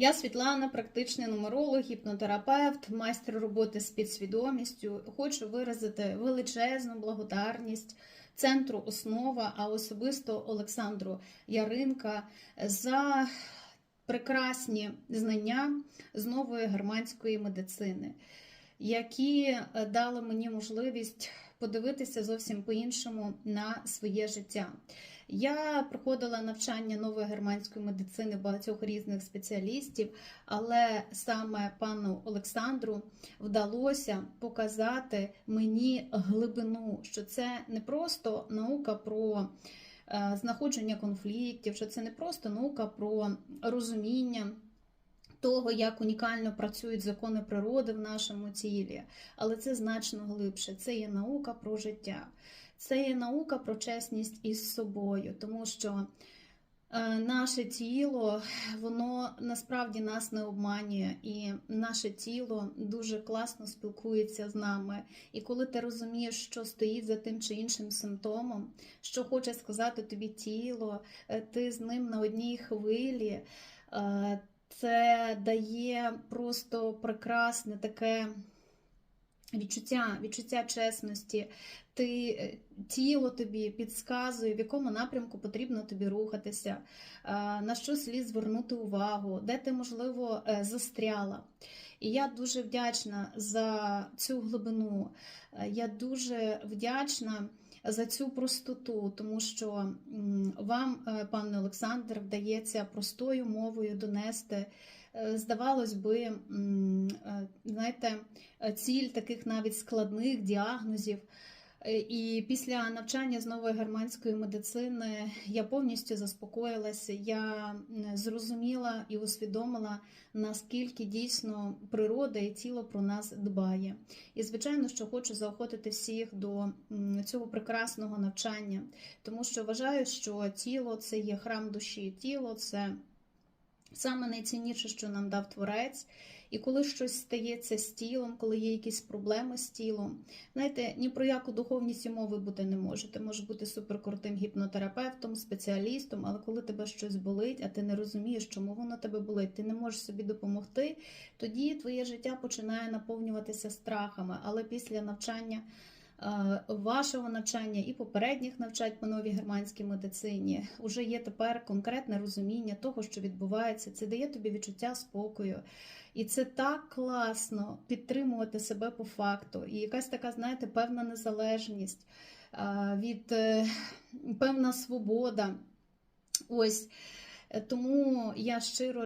Я Світлана, практичний нумеролог, гіпнотерапевт, майстер роботи з підсвідомістю. Хочу виразити величезну благодарність центру Основа, а особисто Олександру Яринка за прекрасні знання з нової германської медицини, які е, дали мені можливість подивитися зовсім по-іншому на своє життя. Я проходила навчання нової германської медицини багатьох різних спеціалістів, але саме пану Олександру вдалося показати мені глибину, що це не просто наука про е, знаходження конфліктів, що це не просто наука про розуміння. Того, як унікально працюють закони природи в нашому тілі, але це значно глибше. Це є наука про життя, це є наука про чесність із собою, тому що е, наше тіло, воно насправді нас не обманює, і наше тіло дуже класно спілкується з нами. І коли ти розумієш, що стоїть за тим чи іншим симптомом, що хоче сказати тобі тіло, е, ти з ним на одній хвилі. Це дає просто прекрасне таке відчуття, відчуття чесності. Ти е, тіло тобі підказує, в якому напрямку потрібно тобі рухатися, е, на що слід звернути увагу, де ти, можливо, е, застряла. І я дуже вдячна за цю глибину. Я дуже вдячна за цю простоту, тому що вам, е, пане Олександр, вдається простою мовою донести. е, Здавалось би, е, знаєте, ціль таких навіть складних діагнозів. Е, І після навчання з нової германської медицини я повністю заспокоїлася. Я зрозуміла і усвідомила, наскільки дійсно природа і тіло про нас дбає. І звичайно, що хочу заохотити всіх до цього прекрасного навчання, тому що вважаю, що тіло це є храм душі, тіло це саме найцінніше, що нам дав творець. І коли щось стається з тілом, коли є якісь проблеми з тілом, знаєте, ні про яку духовність і мови бути не може. Ти можеш бути суперкрутим гіпнотерапевтом, спеціалістом, але коли тебе щось болить, а ти не розумієш, чому воно тебе болить, ти не можеш собі допомогти, тоді твоє життя починає наповнюватися страхами. Але після навчання. Е, Вашого навчання і попередніх навчань по новій германській медицині вже є тепер конкретне розуміння того, що відбувається. Це дає тобі відчуття спокою. І це так класно підтримувати себе по факту. І якась така, знаєте, певна незалежність, від е, певна свобода. Ось Е, тому я щиро.